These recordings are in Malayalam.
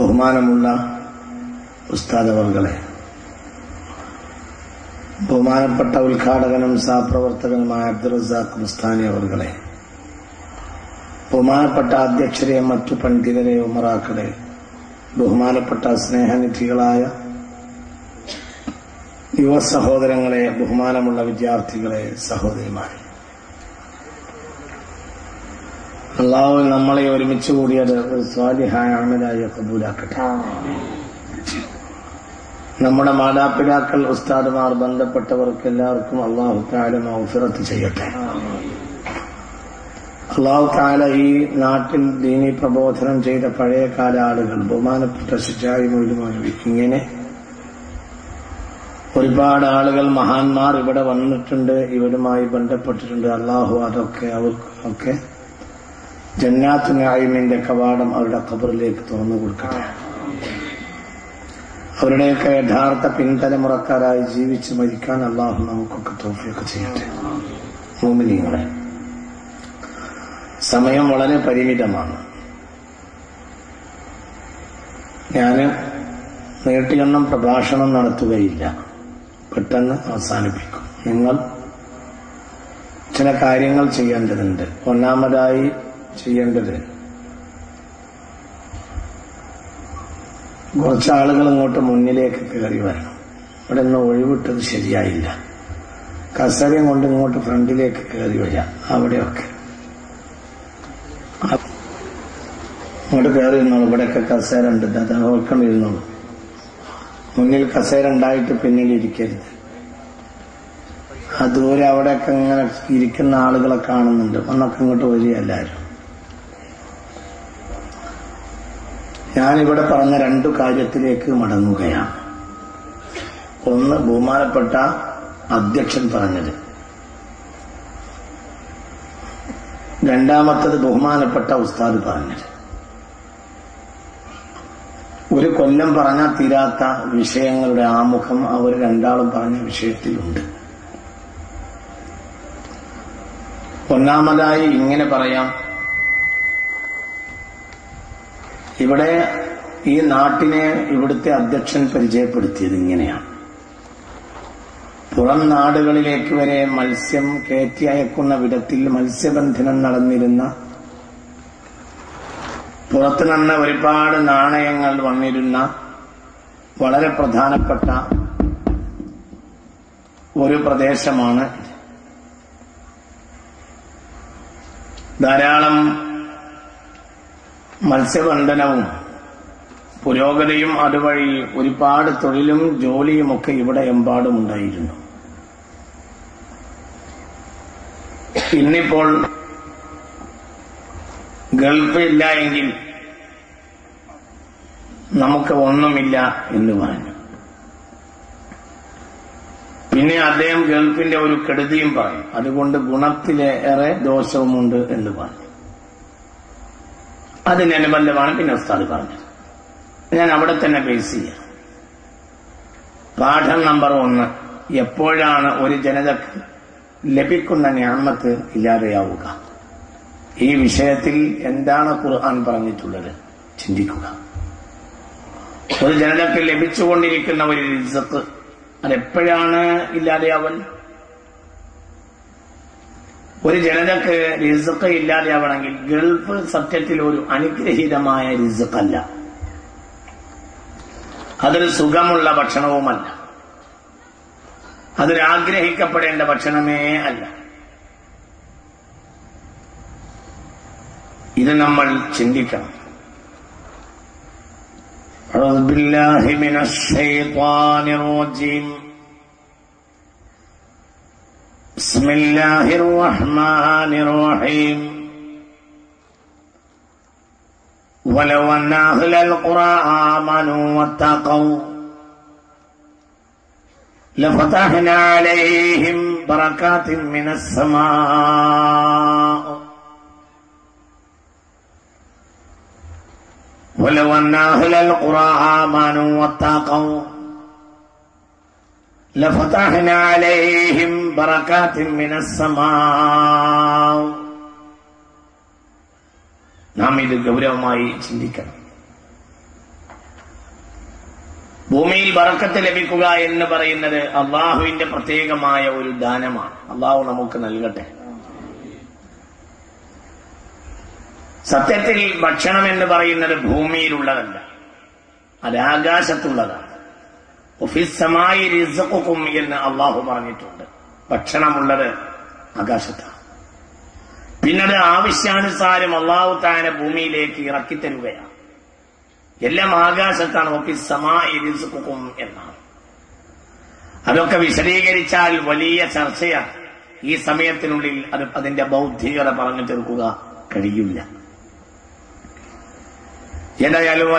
ബഹുമാനമുള്ള ഉസ്താദവർകളെ ബഹുമാനപ്പെട്ട ഉദ്ഘാടകനും സഹപ്രവർത്തകനുമായ അബ്ദുൾ റസാഖ് മുസ്താനി അവർകളെ ബഹുമാനപ്പെട്ട അധ്യക്ഷരെ മറ്റു പണ്ഡിതരെ ഉമറാക്കളെ ബഹുമാനപ്പെട്ട സ്നേഹനിധികളായ യുവ സഹോദരങ്ങളെ ബഹുമാനമുള്ള വിദ്യാർത്ഥികളെ സഹോദരിമാരെ. അള്ളാഹു നമ്മളെ ഒരുമിച്ച് കൂടിയത് ഒരു സ്വാലിഹായ അമലായ കബൂലാക്കട്ടെ. നമ്മുടെ മാതാപിതാക്കൾ ഉസ്താദുമാർ ബന്ധപ്പെട്ടവർക്ക് എല്ലാവർക്കും അള്ളാഹു താല മൗഫിറത്ത് ചെയ്യട്ടെ. അള്ളാഹു താല ഈ നാട്ടിൽ ദീനി പ്രബോധനം ചെയ്ത പഴയ കാല ആളുകൾ ബഹുമാനപ്പെട്ട ശിജായി മൊഴിമാനവി ഇങ്ങനെ ഒരുപാട് ആളുകൾ മഹാന്മാർ ഇവിടെ വന്നിട്ടുണ്ട് ഇവരുമായി ബന്ധപ്പെട്ടിട്ടുണ്ട്. അള്ളാഹു അതൊക്കെ അവർക്കൊക്കെ ജന്നാത്തു നായിമിന്റെ കവാടം അവരുടെ ഖബറിലേക്ക് തുറന്നു കൊടുക്കട്ടെ. അവരുടെയൊക്കെ യഥാർത്ഥ പിൻതലമുറക്കാരായി ജീവിച്ച് മരിക്കാൻ അള്ളാഹു നമുക്കൊക്കെ തോഫിയൊക്കെ ചെയ്യട്ടെ. മോമിനിങ്ങളെ സമയം വളരെ പരിമിതമാണ്. ഞാൻ നീട്ടിയെണ്ണം പ്രഭാഷണം നടത്തുകയില്ല. പെട്ടെന്ന് അവസാനിപ്പിക്കും. നിങ്ങൾ ചില കാര്യങ്ങൾ ചെയ്യേണ്ടതുണ്ട്. ഒന്നാമതായി ചെയ്യേണ്ടത്? കുറച്ച് ആളുകൾ ഇങ്ങോട്ട് മുന്നിലേക്ക് കയറി വരണം. ഇവിടെ നിന്ന് ഒഴിവിട്ടത് ശരിയായില്ല. കസരം കൊണ്ട് ഇങ്ങോട്ട് ഫ്രണ്ടിലേക്ക് കയറി വരാം. അവിടെയൊക്കെ. ഇങ്ങോട്ട് കയറി ഇരുന്നോളൂ. ഇവിടെയൊക്കെ കസേര ഉണ്ട് അത് ഓർക്കണം ഇരുന്നോളൂ. മുന്നിൽ കസേര ഉണ്ടായിട്ട് പിന്നിൽ ഇരിക്കരുത്. ദൂരെ അവിടെയൊക്കെ ഇങ്ങനെ ഇരിക്കുന്ന ആളുകളെ കാണുന്നുണ്ട്. ഒന്നൊക്കെ ഇങ്ങോട്ട് വരിക എല്ലാവരും. ഞാനിവിടെ പറഞ്ഞ രണ്ടു കാര്യത്തിലേക്ക് മടങ്ങുകയാണ്. ഒന്ന് ബഹുമാനപ്പെട്ട അധ്യക്ഷൻ പറഞ്ഞത്. രണ്ടാമത്തത് ബഹുമാനപ്പെട്ട ഉസ്താദ് പറഞ്ഞത്. ഒരു കൊല്ലം പറഞ്ഞാൽ തീരാത്ത വിഷയങ്ങളുടെ ആമുഖം അവർ രണ്ടാളും പറഞ്ഞ വിഷയത്തിലുണ്ട്. ഒന്നാമതായി ഇങ്ങനെ പറയാം ഇവിടെ ഈ നാട്ടിനെ ഇവിടുത്തെ അധ്യക്ഷൻ പരിചയപ്പെടുത്തിയത് ഇങ്ങനെയാണ്. പുറം നാടുകളിലേക്ക് വരെ മത്സ്യം കയറ്റി അയക്കുന്ന വിധത്തിൽ മത്സ്യബന്ധനം നടന്നിരുന്ന പുറത്തു നിന്ന് ഒരുപാട് നാണയങ്ങൾ വന്നിരുന്ന വളരെ പ്രധാനപ്പെട്ട ഒരു പ്രദേശമാണ് ധാരാളം മത്സ്യബന്ധനവും പുരോഗതിയും അതുവഴി ഒരുപാട് തൊഴിലും ജോലിയുമൊക്കെ ഇവിടെ എമ്പാടും ഉണ്ടായിരുന്നു. ഇന്നിപ്പോൾ ഗൾഫ് ഇല്ല എങ്കിൽ നമുക്ക് ഒന്നുമില്ല എന്ന് പറഞ്ഞു. പിന്നെ അദ്ദേഹം ഗൾഫിന്റെ ഒരു കെടുതിയും പറഞ്ഞു. അതുകൊണ്ട് ഗുണത്തിലേറെ ദോഷവുമുണ്ട് എന്ന് പറഞ്ഞു. അതിനനുബന്ധമാണ് പിന്നെ ഉസ്താദ് പറഞ്ഞത് ഞാൻ അവിടെ തന്നെ ബേസ് ചെയ്യാം. പാഠം നമ്പർ ഒന്ന് എപ്പോഴാണ് ഒരു ജനതക്ക് ലഭിക്കുന്ന ഞാമത്ത് ഇല്ലാതെയാവുക? ഈ വിഷയത്തിൽ എന്താണ് ഖുർആൻ പറഞ്ഞിട്ടുള്ളത്? ചിന്തിക്കുക. ഒരു ജനതക്ക് ലഭിച്ചുകൊണ്ടിരിക്കുന്ന ഒരു റിസക്ക് അതെപ്പോഴാണ് ഇല്ലാതെയാവൽ? ഒരു ജനതക്ക് റിസക്ക് ഇല്ലാതെയാവണമെങ്കിൽ ഗൾഫ് സത്യത്തിൽ ഒരു അനുഗ്രഹീതമായ റിസക്കല്ല അതൊരു സുഖമുള്ള ഭക്ഷണവുമല്ല അതൊരു ആഗ്രഹിക്കപ്പെടേണ്ട ഭക്ഷണമേ അല്ല ഇത് നമ്മൾ ചിന്തിക്കണം أعوذ بالله من الشيطان الرجيم بسم الله الرحمن الرحيم. ولو أن أهل القرى آمنوا واتقوا لفتحنا عليهم بركات من السماء. ولو أن أهل القرى آمنوا واتقوا لفتحنا عليهم بركات من السماء നാം ഇത് ഗൗരവമായി ചിന്തിക്കണം ഭൂമിയിൽ ബറക്കത്ത് ലഭിക്കുക എന്ന് പറയുന്നത് അള്ളാഹുവിന്റെ പ്രത്യേകമായ ഒരു ദാനമാണ് അള്ളാഹു നമുക്ക് നൽകട്ടെ സത്യത്തിൽ ഭക്ഷണം എന്ന് പറയുന്നത് ഭൂമിയിലുള്ളതല്ല അത് ആകാശത്തുള്ളതാണ് ഒഫിസമായി റിസക്കും എന്ന് അള്ളാഹു പറഞ്ഞിട്ടുണ്ട്. ഭക്ഷണമുള്ളത് ആകാശത്താണ്. പിന്നത് ആവശ്യാനുസാരം അള്ളാഹു താന ഭൂമിയിലേക്ക് ഇറക്കി തരുകയാണ്. എല്ലാം ആകാശത്താണ്. ഒഫീസമായി റിസക്കും എന്നാണ്. അതൊക്കെ വിശദീകരിച്ചാൽ വലിയ ചർച്ചയാണ്. ഈ സമയത്തിനുള്ളിൽ അത് അതിന്റെ ബൗദ്ധികത പറഞ്ഞു തീർക്കുക കഴിയില്ല. ഏതായാലും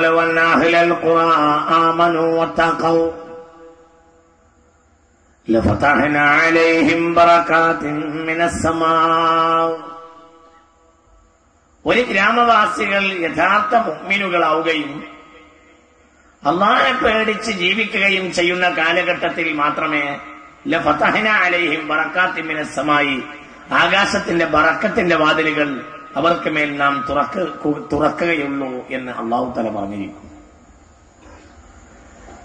لفتحنا عليهم بركات من السماء ഒരു ഗ്രാമവാസികൾ യഥാർത്ഥ മുഗ്മിനുകളാവുകയും അള്ളാഹെ പേടിച്ച് ജീവിക്കുകയും ചെയ്യുന്ന കാലഘട്ടത്തിൽ മാത്രമേ ലഫതഹന അലൈഹിം ബറക്കാത്തിമിനസമായി ആകാശത്തിന്റെ ബറക്കത്തിന്റെ വാതിലുകൾ അവർക്ക് മേൽ നാം തുറക്ക തുറക്കുകയുള്ളൂ എന്ന് അള്ളാഹു തല പറഞ്ഞിരിക്കും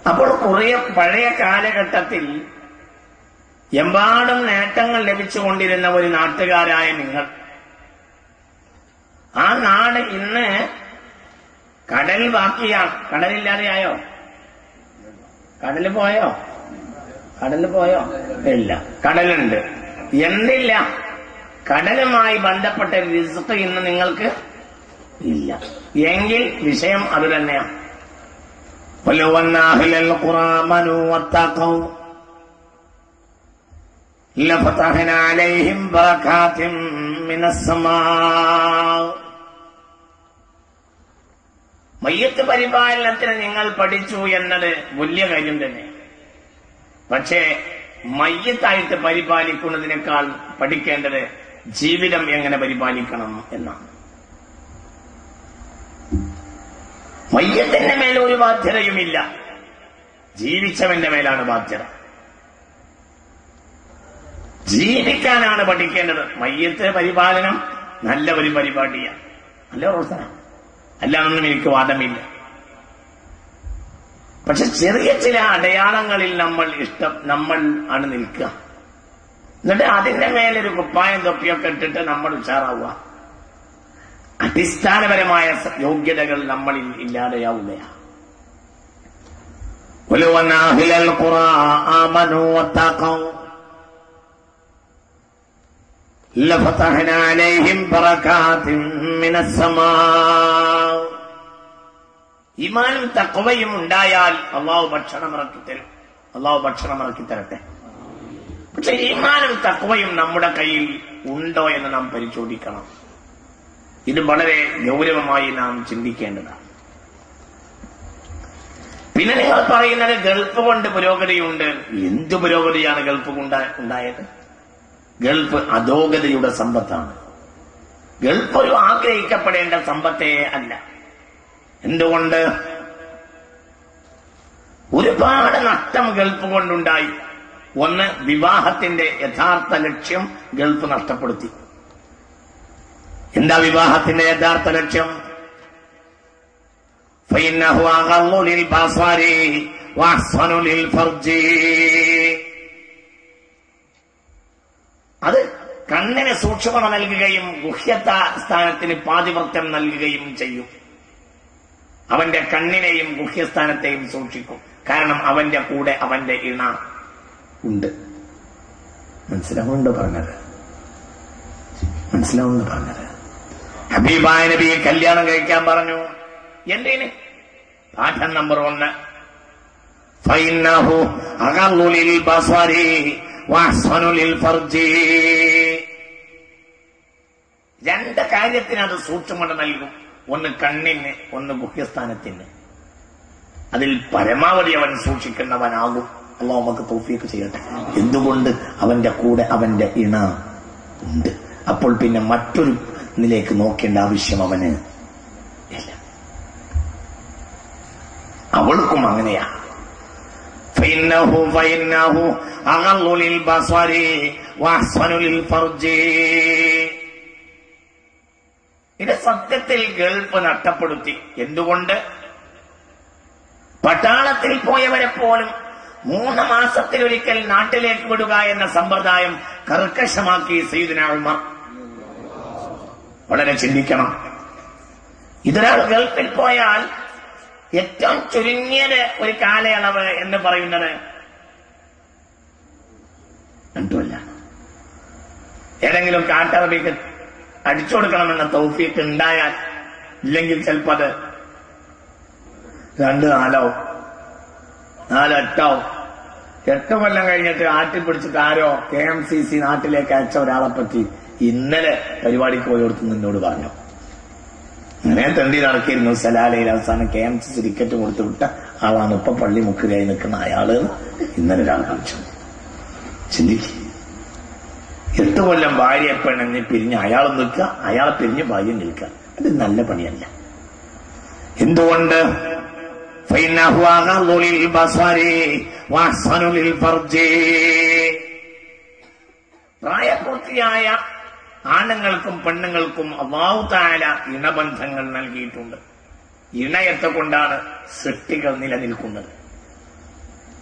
അപ്പോൾ കുറെ പഴയ കാലഘട്ടത്തിൽ എമ്പാടും നേട്ടങ്ങൾ ലഭിച്ചുകൊണ്ടിരുന്ന ഒരു നാട്ടുകാരായ നിങ്ങൾ. ആ നാട് ഇന്ന് കടൽ ബാക്കിയാണ്. കടലില്ലാതെയായോ? കടൽ പോയോ? കടൽ പോയോ? ഇല്ല. കടലുണ്ട്. എന്തില്ല? കടലുമായി ബന്ധപ്പെട്ട റിസ്ക് ഇന്ന് നിങ്ങൾക്ക് ഇല്ല. എങ്കിൽ വിഷയം അത് തന്നെയാണ്. لفتحنا عليهم بركات من السماء മയ്യത്ത് പരിപാലനത്തിന് നിങ്ങൾ പഠിച്ചു എന്നത് വലിയ കാര്യം തന്നെ പക്ഷേ മയ്യത്തായിട്ട് പരിപാലിക്കുന്നതിനേക്കാൾ പഠിക്കേണ്ടത് ജീവിതം എങ്ങനെ പരിപാലിക്കണം എന്നാണ് മയ്യത്തിന്റെ മേൽ ഒരു ബാധ്യതയുമില്ല ജീവിച്ചവന്റെ മേലാണ് ബാധ്യത ജീവിക്കാനാണ് പഠിക്കേണ്ടത് മയ്യത്ത് പരിപാലനം നല്ല ഒരു പരിപാടിയാണ് നല്ല പ്രവർത്തനം അല്ലാതൊന്നും എനിക്ക് വാദമില്ല പക്ഷെ ചെറിയ ചില അടയാളങ്ങളിൽ നമ്മൾ ഇഷ്ടം നമ്മൾ ആണ് നിൽക്കുക എന്നിട്ട് അതിന്റെ മേലൊരു കുപ്പായം തൊപ്പിയൊക്കെ ഇട്ടിട്ട് നമ്മൾ ഉഷാറാവുക അടിസ്ഥാനപരമായ യോഗ്യതകൾ നമ്മളിൽ ഇല്ലാതെയാവുകയാണ് ولو أن أهل القرى آمنوا واتقوا لفتحنا عليهم بركات من السماء ഇമാനും തക്കവയും ഉണ്ടായാൽ അള്ളാഹു ഭക്ഷണം ഇറക്കി തരും അള്ളാഹു ഭക്ഷണം ഇറക്കി തരട്ടെ പക്ഷെ ഈമാനും തക്കവയും നമ്മുടെ കയ്യിൽ ഉണ്ടോ എന്ന് നാം പരിശോധിക്കണം ഇത് വളരെ ഗൗരവമായി നാം ചിന്തിക്കേണ്ടതാണ് പിന്നെ നിങ്ങൾ പറയുന്നത് ഗൾഫ് കൊണ്ട് പുരോഗതിയുണ്ട് എന്ത് പുരോഗതിയാണ് ഗൾഫ് കൊണ്ട- ഉണ്ടായത് ഗൾഫ് അധോഗതിയുടെ സമ്പത്താണ് ഗൾഫ് ഒരു ആഗ്രഹിക്കപ്പെടേണ്ട സമ്പത്തേ അല്ല എന്തുകൊണ്ട് ഒരുപാട് നഷ്ടം ഗൾഫ് കൊണ്ടുണ്ടായി ഒന്ന് വിവാഹത്തിന്റെ യഥാർത്ഥ ലക്ഷ്യം ഗൾഫ് നഷ്ടപ്പെടുത്തി എന്താ വിവാഹത്തിന്റെ യഥാർത്ഥ ലക്ഷ്യം فإنه أغض للبصر وأحسن للفرج അത് കണ്ണിന് സൂക്ഷ്മത നൽകുകയും ഗുഹ്യത സ്ഥാനത്തിന് പാതിവൃത്യം നൽകുകയും ചെയ്യും. അവന്റെ കണ്ണിനെയും ഗുഹ്യസ്ഥാനത്തെയും സൂക്ഷിക്കും. കാരണം അവന്റെ കൂടെ അവന്റെ ഇണ ഉണ്ട്. മനസ്സിലാവുന്നുണ്ടോ പറഞ്ഞത്? മനസ്സിലാവുന്നു പറഞ്ഞത്? ഹബീബായ നബിയെ കല്യാണം കഴിക്കാൻ പറഞ്ഞു. എന്തിന്? പാഠം നമ്പർ ഒന്ന്. ബസരി രണ്ട് കാര്യത്തിന് അത് സൂക്ഷ്മത നൽകും. ഒന്ന് കണ്ണിന് ഒന്ന് ഗുഹ്യസ്ഥാനത്തിന്. അതിൽ പരമാവധി അവൻ സൂക്ഷിക്കുന്നവനാകും അള്ളാഹ് നമുക്ക് തോഫിയൊക്കെ ചെയ്യട്ടെ. എന്തുകൊണ്ട്? അവന്റെ കൂടെ അവന്റെ ഇണ ഉണ്ട്. അപ്പോൾ പിന്നെ മറ്റൊരു ഇതിലേക്ക് നോക്കേണ്ട ആവശ്യം അവന് ഇല്ല. അവൾക്കും അങ്ങനെയാ. فإنه فإنه أغض للبصر وأحسن للفرج ഇത് സത്യത്തിൽ ഗൾഫ് നഷ്ടപ്പെടുത്തി എന്തുകൊണ്ട് പട്ടാളത്തിൽ പോയവരെ പോലും മൂന്ന് മാസത്തിലൊരിക്കൽ നാട്ടിലേക്ക് വിടുക എന്ന സമ്പ്രദായം കർക്കശമാക്കി സയ്യിദ്ന ഉമർ വളരെ ചിന്തിക്കണം ഇതൊരാൾ ഗൾഫിൽ പോയാൽ ഏറ്റവും ചുരുങ്ങിയത് ഒരു കാലയളവ് എന്ന് പറയുന്നത് രണ്ടുമല്ല. ഏതെങ്കിലും കാട്ടറബിക്ക് അടിച്ചു കൊടുക്കണമെന്ന തൗഫീക്ക് ഉണ്ടായാൽ ഇല്ലെങ്കിൽ ചിലപ്പോ അത് രണ്ട് നാലോ നാലെട്ടോ എട്ട് കൊല്ലം കഴിഞ്ഞിട്ട് ആട്ടിപ്പിടിച്ചിട്ട് ആരോ കെ എം സി സി നാട്ടിലേക്ക് അയച്ച ഒരാളെ പറ്റി ഇന്നലെ പരിപാടിക്ക് പോയി കൊടുത്ത് നിന്നോട് പറഞ്ഞു. അങ്ങനെ തണ്ടി നടക്കിയിരുന്നു. സലാലയിൽ അവസാനം കെ എം സി സിരിക്കറ്റ് കൊടുത്തു വിട്ട ആളാണ് ഇപ്പൊ പള്ളി മുക്കിലായി നിൽക്കുന്ന അയാൾ. ഇന്നലെ ഒരാൾ കാണിച്ചു. ചിന്തിക്കും. എട്ട് കൊല്ലം ഭാര്യയെ പെണ്ണെ പിരിഞ്ഞ് അയാൾ നിൽക്കുക അയാളെ പിരിഞ്ഞ് ഭാര്യ നിൽക്കുക. അത് നല്ല പണിയല്ല. എന്തുകൊണ്ട്? പ്രായപൂർത്തിയായ ആണുങ്ങൾക്കും പെണ്ണുങ്ങൾക്കും അള്ളാഹു താല ഇണബന്ധങ്ങൾ നൽകിയിട്ടുണ്ട് ഇണയത്തെ കൊണ്ടാണ് സൃഷ്ടികൾ നിലനിൽക്കുന്നത്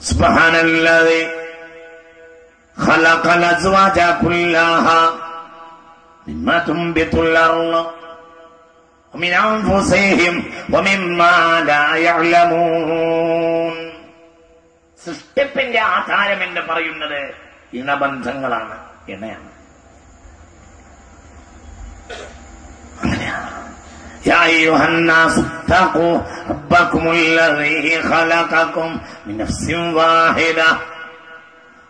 സുബ്ഹാനല്ലദീ خلق الأزواج كلها مما تنبت الأرض ومن أنفسهم ومما لا يعلمون സൃഷ്ടിപ്പിന്റെ ആധാരം എന്ന് പറയുന്നത് ഇണബന്ധങ്ങളാണ് ഇണയാണ് واحدة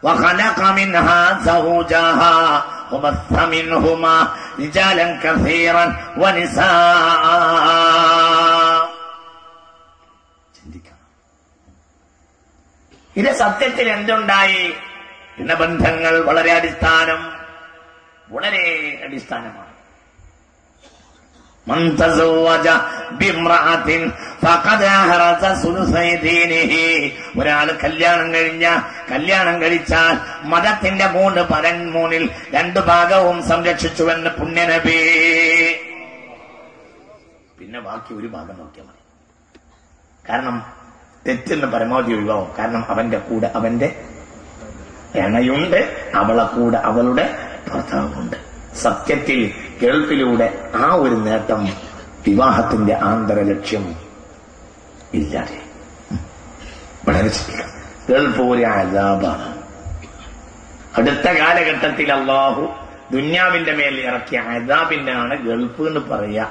وخلق منها زوجها وبث منهما رجالا كثيرا ونساء ചിന്തിക്കണം ഇത് സത്യത്തിൽ എന്തുണ്ടായി ഇണബന്ധങ്ങൾ വളരെ അടിസ്ഥാനം വളരെ അടിസ്ഥാനമാണ് من تزوج بامرأة فقد أهرز ثلثي دينه ഒരാൾ കല്യാണം കഴിഞ്ഞ കല്യാണം കഴിച്ചാൽ മതത്തിന്റെ മൂന്ന് പരൻ മൂന്നിൽ രണ്ടു ഭാഗവും സംരക്ഷിച്ചുവെന്ന് പുണ്യനബി പിന്നെ ബാക്കി ഒരു ഭാഗം നോക്കിയാൽ മതി കാരണം തെറ്റെന്ന് പരമാവധി ഒഴിവാകും കാരണം അവന്റെ കൂടെ അവന്റെ എണയുണ്ട് അവളെ കൂടെ അവളുടെ ഭർത്താവുണ്ട് സത്യത്തിൽ ഗൾഫിലൂടെ ആ ഒരു നേട്ടം വിവാഹത്തിന്റെ ആന്തരലക്ഷ്യം ഇല്ലാതെ. വളരെ ചിന്തിക്കാം ഗൾഫ് ഒരു അലാബാണ് അടുത്ത കാലഘട്ടത്തിൽ അള്ളാഹു ദുന്യാവിന്റെ മേൽ ഇറക്കിയ അതാബിന്റെ ആണ് ഗൾഫ് എന്ന് പറയാ.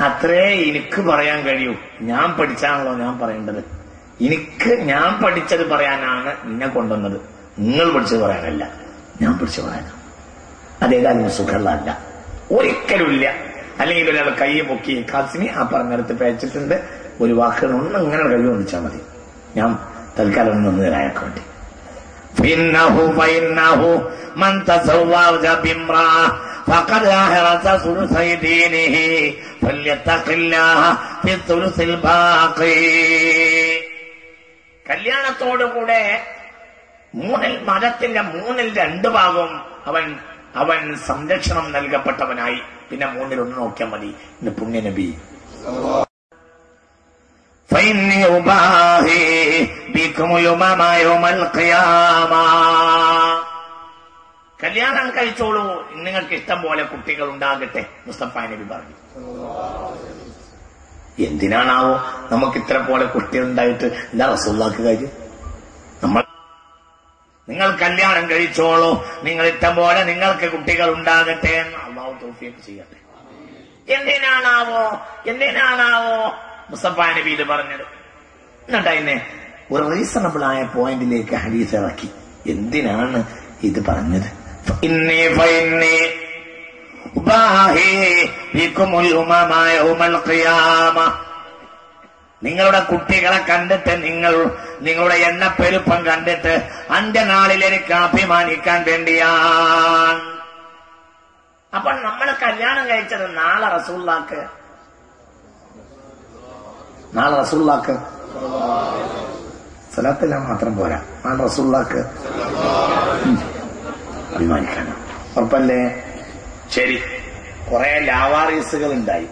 അത്രേ എനിക്ക് പറയാൻ കഴിയൂ. ഞാൻ പഠിച്ചാണല്ലോ ഞാൻ പറയേണ്ടത്. എനിക്ക് ഞാൻ പഠിച്ചത് പറയാനാണ് നിന്നെ കൊണ്ടുവന്നത്. നിങ്ങൾ പഠിച്ചത് പറയാനല്ല. ഞാൻ പഠിച്ചു പറയാനാണ്. അതേതായാലും സുഖമുള്ളതല്ല ഒരിക്കലുമില്ല അല്ലെങ്കിൽ ഒരാൾ കൈ പൊക്കി കാസിനി ആ പറഞ്ഞിടത്ത് പേച്ചിട്ടുണ്ട് ഒരു വാക്കുകൾ ഒന്ന് ഇങ്ങനെ കഴിവ് വന്നിച്ചാൽ മതി ഞാൻ തൽക്കാലം ഒന്ന് നിന്ന് തരാനൊക്കെ വേണ്ടി فإنه فإنه من تزوج بامرأة فقد أهرس ثلثي دينه فليتق الله في الثلث الباقي കല്യാണത്തോടുകൂടെ മൂന്നിൽ മതത്തിന്റെ മൂന്നിൽ രണ്ട് ഭാഗവും അവൻ അവൻ സംരക്ഷണം നൽകപ്പെട്ടവനായി. പിന്നെ മൂന്നിൽ ഒന്ന് നോക്കിയാൽ മതി. ഇന്ന് പുണ്യനബി. കല്യാണം കഴിച്ചോളൂ. നിങ്ങൾക്ക് ഇഷ്ടം പോലെ കുട്ടികൾ ഉണ്ടാകട്ടെ മുസ്തഫ നബി പറഞ്ഞു. എന്തിനാണാവോ നമുക്ക് ഇത്ര പോലെ കുട്ടികൾ ഉണ്ടായിട്ട് എന്താ റസൂള്ളാക്ക് കാര്യം. നമ്മൾ നിങ്ങൾ കല്യാണം കഴിച്ചോളൂ. നിങ്ങൾ ഇഷ്ടം പോലെ നിങ്ങൾക്ക് കുട്ടികൾ ഉണ്ടാകട്ടെ എന്ന് അള്ളാഹു തോഫിയൊക്കെ ചെയ്യട്ടെ. എന്തിനാണാവോ? എന്തിനാണാവോ? മുസഫ നബി ഇത് പറഞ്ഞത്. എന്നിട്ട് അതിനെ ഒരു റീസണബിൾ ആയ പോയിന്റിലേക്ക് ഹരീസ് ഇറക്കി. എന്തിനാണ് ഇത് പറഞ്ഞത്? ഉമാമായ ഉമൽ ഖിയാമ. നിങ്ങളുടെ കുട്ടികളെ കണ്ടിട്ട് നിങ്ങൾ നിങ്ങളുടെ എണ്ണപ്പെരുപ്പം കണ്ടിട്ട് അന്ത്യനാളിൽ എനിക്ക് അഭിമാനിക്കാൻ വേണ്ടിയാണ്. അപ്പൊ നമ്മൾ കല്യാണം കഴിച്ചത് നാളെ റസൂള്ളാക്ക് നാളെ റസൂള്ളാക്ക് സ്ഥലത്തില്ല മാത്രം പോരാ. നാളെ റസൂള്ളാക്ക് അഭിമാനിക്കാൻ ഉറപ്പല്ലേ? ശരി. കുറെ ലാവാറീസുകൾ ഉണ്ടായി.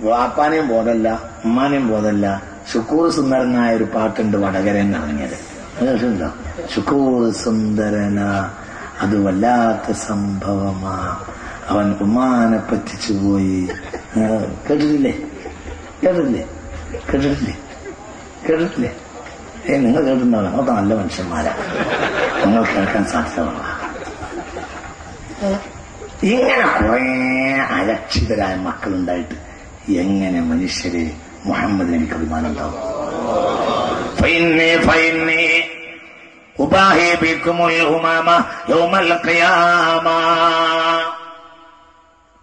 വാപ്പാനെയും ബോധമല്ല ഉമ്മാനെയും പോതല്ല ഷുക്കൂർ സുന്ദരനായ ഒരു പാട്ടുണ്ട് വടകരൻ ഇറങ്ങിയത് കേട്ടിട്ടുണ്ടോ ഷുക്കൂർ സുന്ദരന അത് വല്ലാത്ത സംഭവമാ. അവൻ ഉമ്മാനെ പറ്റിച്ചു പോയി. കേട്ടിട്ടില്ലേ? കേട്ടിട്ടില്ലേ? കേട്ടിട്ടില്ലേ? കേട്ടിട്ടില്ലേ? ഏ നിങ്ങൾ കേട്ടിട്ടുണ്ടോ ഞങ്ങൾക്ക് നല്ല മനുഷ്യന്മാരാ. നിങ്ങൾ കേൾക്കാൻ സാധ്യതയുള്ള ഇങ്ങനെ കുറെ അരക്ഷിതരായ മക്കളുണ്ടായിട്ട് എങ്ങനെ മനുഷ്യര് മുഹമ്മദ് നബിക്ക് അഭിമാനം ഉണ്ടാവും ഫൈന്നെ ഫൈന്നെ ഉബാഹി ബിക്കുമുൽ ഹുമാമ യൗമൽ ഖിയാമ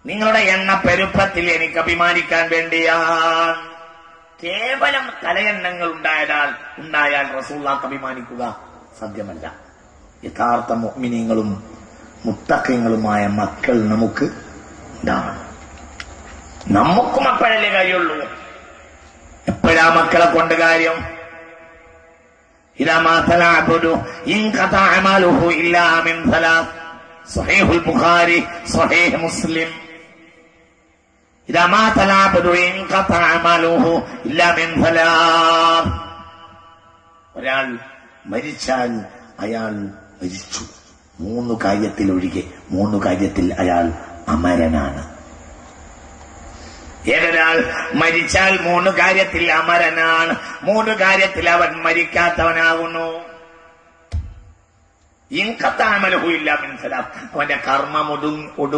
നിങ്ങളുടെ എണ്ണ പെരുപ്പത്തിൽ എനിക്ക് അഭിമാനിക്കാൻ വേണ്ടിയാണ്. കേവലം തലയെണ്ണങ്ങൾ ഉണ്ടായാൽ ഉണ്ടായാൽ റസൂള്ളാക്ക് അഭിമാനിക്കുക സാധ്യമല്ല. യഥാർത്ഥ മുഅ്മിനീങ്ങളും മുത്തക്കങ്ങളുമായ മക്കൾ നമുക്ക് ഉണ്ടാവണം. നമുക്കും അപ്പോഴല്ലേ കാര്യമുള്ളൂ. ഇപ്പോഴാ മക്കളെ കൊണ്ട് കാര്യം. മുസ്ലിം. ഒരാൾ മരിച്ചാൽ അയാൾ മരിച്ചു. മൂന്ന് കാര്യത്തിൽ ഒഴികെ മൂന്ന് കാര്യത്തിൽ അയാൾ അമരനാണ്. ഏതൊരാൾ മരിച്ചാൽ മൂന്ന് കാര്യത്തിൽ അമരനാണ്. മൂന്ന് കാര്യത്തിൽ അവൻ മരിക്കാത്തവനാകുന്നു. ഇൻകത്താമലഹു ഇല്ല മനസ്സിലാക്കും അവന്റെ കർമ്മം ഒടുങ്ങി ഒടു